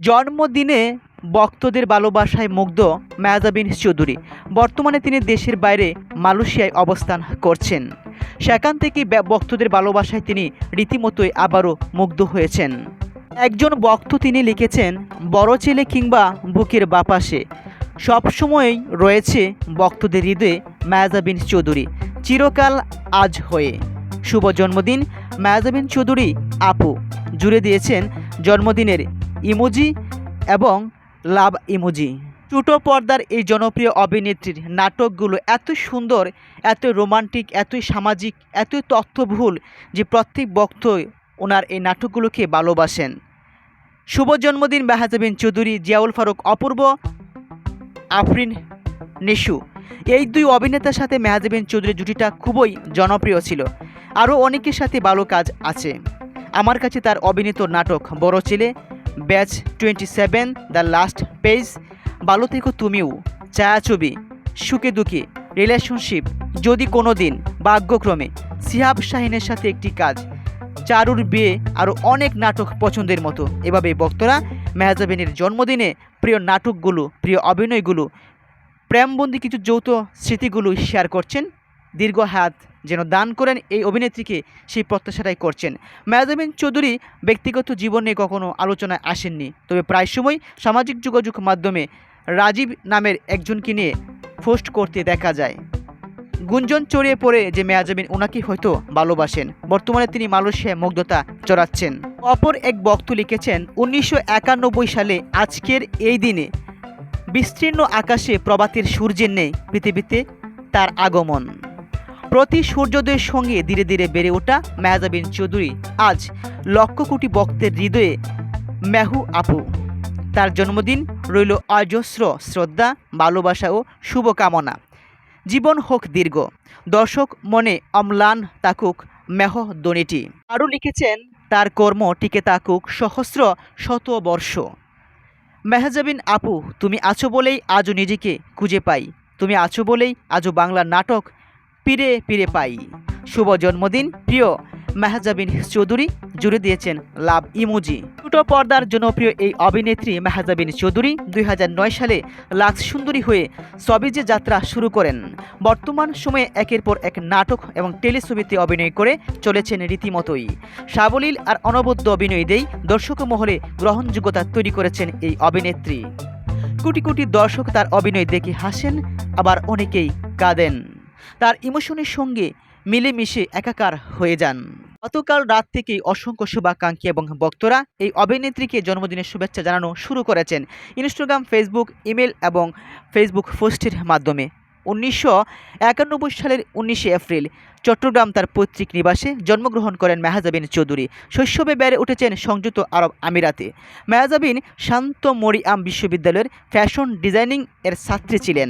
জন্মদিনে ভক্তদের ভালোবাসায় মুগ্ধ মেয়াজাবিন চৌধুরী। বর্তমানে তিনি দেশের বাইরে মালয়েশিয়ায় অবস্থান করছেন। সেখান থেকে ভক্তদের ভালোবাসায় তিনি রীতিমতোই আবারও মুগ্ধ হয়েছেন। একজন ভক্ত তিনি লিখেছেন, বড় ছেলে কিংবা বুকের বাপাসে সবসময়ই রয়েছে ভক্তদের হৃদয়ে মেয়াজাবিন চৌধুরী। চিরকাল আজ হয়ে। শুভ জন্মদিন। মেয়াজাবিন চৌধুরী আপু, জুড়ে দিয়েছেন জন্মদিনের ইমোজি এবং লাভ ইমোজি। ছোটো পর্দার এই জনপ্রিয় অভিনেত্রীর নাটকগুলো এত সুন্দর, এত রোমান্টিক এতই সামাজিক এতই তথ্যবহুল যে প্রত্যেক বক্তই ওনার এই নাটকগুলোকে ভালোবাসেন। শুভ জন্মদিন মেহাজাবিন চৌধুরী, জিয়াউল ফারুক অপূর্ব, আফরিন নিশু। এই দুই অভিনেতার সাথে মেহাজাবিন চৌধুরী জুটিটা খুবই জনপ্রিয় ছিল। আরও অনেকের সাথে ভালো কাজ আছে। আমার কাছে তার অভিনীত নাটক বড় ছেলে batch twenty seven, the last page. ভালো থেকো তুমিও ছায়াছবি সুখে দুঃখে, রিলেশনশিপ, যদি কোনো দিন, ভাগ্যক্রমে, সিহাব শাহিনের সাথে একটি কাজ, চারুর বিয়ে আরও অনেক নাটক পছন্দের মতো। এভাবে বক্তরা মেহাজাবিনের জন্মদিনে প্রিয় নাটকগুলো, প্রিয় অভিনয়গুলো, প্রেমবন্দি কিছু যৌথ স্মৃতিগুলো শেয়ার করছেন। দীর্ঘ হাত যেন দান করেন এই অভিনেত্রীকে সেই প্রত্যাশাটাই করছেন। মেয়াজাবিন চৌধুরী ব্যক্তিগত জীবনে কখনো আলোচনায় আসেননি, তবে প্রায় সময় সামাজিক যোগাযোগ মাধ্যমে রাজীব নামের একজনকে নিয়ে পোস্ট করতে দেখা যায়। গুঞ্জন চড়িয়ে পড়ে যে মেয়াজাবিন ওনাকে হয়তো ভালোবাসেন। বর্তমানে তিনি মালয়েশিয়ায় মুগ্ধতা চড়াচ্ছেন। অপর এক বক্ত লিখেছেন, উনিশশো একানব্বই সালে আজকের এই দিনে বিস্তীর্ণ আকাশে প্রভাতের সূর্যের নেই পৃথিবীতে তার আগমন। প্রতি সূর্যোদয়ের সঙ্গে ধীরে ধীরে বেড়ে ওঠা মেহাজাবিন চৌধুরী। আজ লক্ষ কোটি ভক্তের হৃদয়ে মেহু আপু। তার জন্মদিন রইল অজস্র শ্রদ্ধা, ভালোবাসা ও শুভকামনা। জীবন হোক দীর্ঘ। দর্শক মনে অম্লান তাকুক মেহ দনিটি আরও লিখেছেন, তার কর্ম টিকে তাকুক সহস্র শত বর্ষ। মেহজাবিন আপু, তুমি আছো বলেই আজও নিজেকে খুঁজে পাই। তুমি আছো বলেই আজও বাংলা নাটক পিরে পিরে পাই। শুভ জন্মদিন, প্রিয় মেহজাবিন চৌধুরী, জুড়ে দিয়েছেন লাভ ইমোজি। ছোট পর্দার জনপ্রিয় এই অভিনেত্রী মেহজাবিন চৌধুরী দুই নয় সালে লাক্স সুন্দরী হয়ে সবিজে যাত্রা শুরু করেন। বর্তমান সময়ে একের পর এক নাটক এবং টেলিছবিতে অভিনয় করে চলেছেন রীতিমতোই। সাবলীল আর অনবদ্য অভিনয় দেই দর্শক মহলে গ্রহণযোগ্যতা তৈরি করেছেন এই অভিনেত্রী। কোটি কোটি দর্শক তার অভিনয় দেখে হাসেন, আবার অনেকেই কাঁদেন। তার ইমোশনের সঙ্গে মিলেমিশে একাকার হয়ে যান। গতকাল রাত থেকেই অসংখ্য শুভাকাঙ্ক্ষী এবং ভক্তরা এই অভিনেত্রীকে জন্মদিনের শুভেচ্ছা জানানো শুরু করেছেন ইনস্টাগ্রাম, ফেসবুক, ইমেল এবং ফেসবুক পোস্টের মাধ্যমে। উনিশশো একানব্বই সালের উনিশে এপ্রিল চট্টগ্রাম তার পৈতৃক নিবাসে জন্মগ্রহণ করেন মেহাজাবিন চৌধুরী। শৈশবে বেড়ে উঠেছেন সংযুক্ত আরব আমিরাতে। মেহাজাবিন শান্ত মরিয়াম বিশ্ববিদ্যালয়ের ফ্যাশন ডিজাইনিং এর ছাত্রী ছিলেন।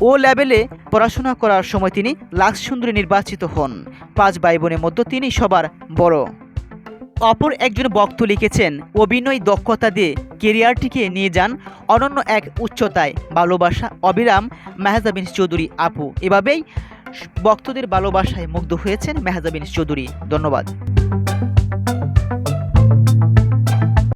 ও লেভেলে পড়াশোনা করার সময় তিনি লাক্স সুন্দরী নির্বাচিত হন। পাঁচ ভাই বোনের মধ্যে তিনি সবার বড়। অপর একজন বক্ত লিখেছেন, অভিনয় দক্ষতা দিয়ে কেরিয়ারটিকে নিয়ে যান অনন্য এক উচ্চতায়। ভালোবাসা, অবিরাম, মেহজাবিন চৌধুরী আপু। এভাবেই বক্তদের ভালোবাসায় মুগ্ধ হয়েছেন মেহজাবিন চৌধুরী। ধন্যবাদ।